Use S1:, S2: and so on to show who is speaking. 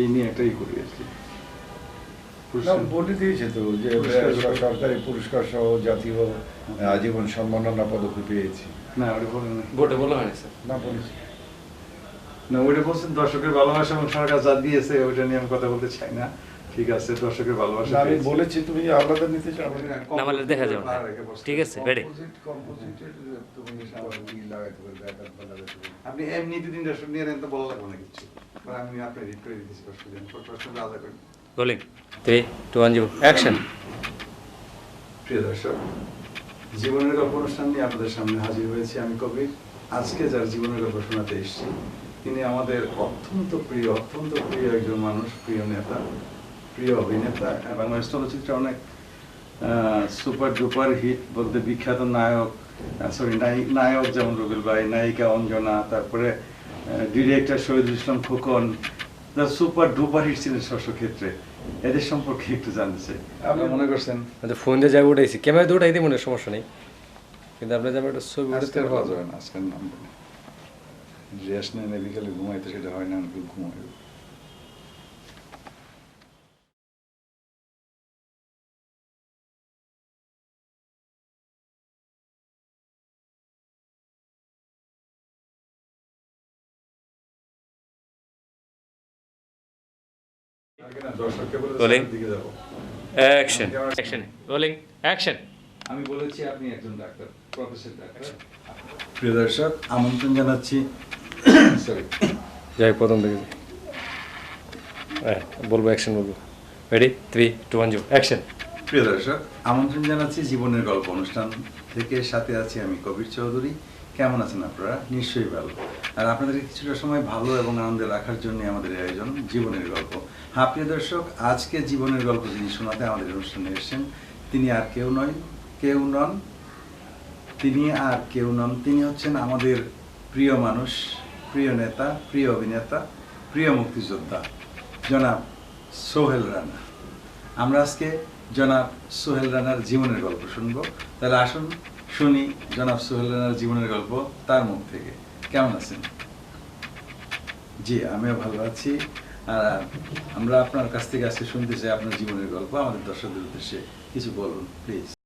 S1: এই নিয়ে একটাই করি আর কি।
S2: বলে দিয়েছে তো যে সরকারি পুরস্কার সহ জাতীয় আজীবন সম্মাননা পদক পেয়েছি।
S1: না ওটা বলেন না।
S3: বোর্ডে বলা হয়নি স্যার।
S2: না বলেছি।
S1: না ওইটা বলছেন দর্শকের ভালোবাসা এবং সরকার যা দিয়েছে ওইটা নিয়ে আমি কথা বলতে চাই না। ঠিক আছে দর্শকের ভালোবাসা
S2: আমি বলেছি তুমি আলাদা নিতে চাও
S3: না মানে দেখা যাবে ঠিক আছে রেডি।
S1: আপনি এমনিতে তিনটা শুট নিয়ে নেন তো বলা লাগবে না কিছু। আমি আপনি রিড করে দিচ্ছি প্রশ্ন আলাদা করি
S3: rolling three two one zero action
S1: প্রিয় দর্শক জীবনের গল্প অনুষ্ঠান নিয়ে আপনাদের সামনে হাজির হয়েছি আমি কবির। আজকে যার জীবনের গল্প শোনাতে এসেছি তিনি আমাদের অত্যন্ত প্রিয় অত্যন্ত প্রিয় একজন মানুষ প্রিয় নেতা প্রিয় অভিনেতা বাংলাদেশ চলচ্চিত্রে অনেক সুপার ডুপার হিট বলতে বিখ্যাত নায়ক সরি নায়ক যেমন রবিল ভাই নায়িকা অঞ্জনা তারপরে director Shahid Islam Khokon super duper hit ছিলেন শস্য ক্ষেত্রে। এদের সম্পর্কে একটু জানতে চাই। আপনি মনে করছেন?
S4: ফোন দিয়ে যাবে উঠাইছি। ক্যামেরা দিয়ে উঠাইতে মনে হয় সমস্যা নেই। কিন্তু আপনার যাবে একটা ছবি উঠাতে
S1: পাওয়া যাবে না আজকের নাম রেস্ট নেই বিকালে ঘুমাইতে সেটা হয় না আমি যাব
S3: অ্যাকশন অ্যাকশন রোলিং অ্যাকশন
S1: আমি বলেছি আপনি একজন ডাক্তার প্রফেসর ডাক্তার। প্রিয় দর্শক আমন্ত্রণ জানাচ্ছি। সরি
S4: যাই প্রথম থেকে হ্যাঁ বলব অ্যাকশন বলব। Ready three two one zero action
S1: প্রিয় দর্শক আমন্ত্রণ জানাচ্ছি জীবনের গল্প অনুষ্ঠান থেকে। সাথে আছি আমি কবির চৌধুরী। কেমন আছেন আপনারা? নিশ্চয়ই ভালো। আর আপনাদেরকে কিছুটা সময় ভালো এবং আনন্দে রাখার জন্য আমাদের আয়োজন জীবনের গল্প। হ্যাঁ প্রিয় দর্শক, আজকে জীবনের গল্প যিনি শোনাতে আমাদের অনুষ্ঠানে এসেছেন, তিনি আর কেউ নয়, কেউ নন, তিনি আর কেউ নন, তিনি হচ্ছেন আমাদের প্রিয় মানুষ, প্রিয় নেতা, প্রিয় অভিনেতা, প্রিয় মুক্তিযোদ্ধা, জনাব সোহেল রানা। আমরা আজকে জনাব সোহেল রানার জীবনের গল্প শুনব। তাহলে আসুন শুনি জনাব সোহেল রানার জীবনের গল্প তার মুখ থেকে। কেমন আছেন? জি, আমিও ভালো আছি। আর আমরা আপনার কাছ থেকে আজকে শুনতে চাই আপনার জীবনের গল্প। আমাদের দর্শকদের উদ্দেশ্যে কিছু বলুন প্লিজ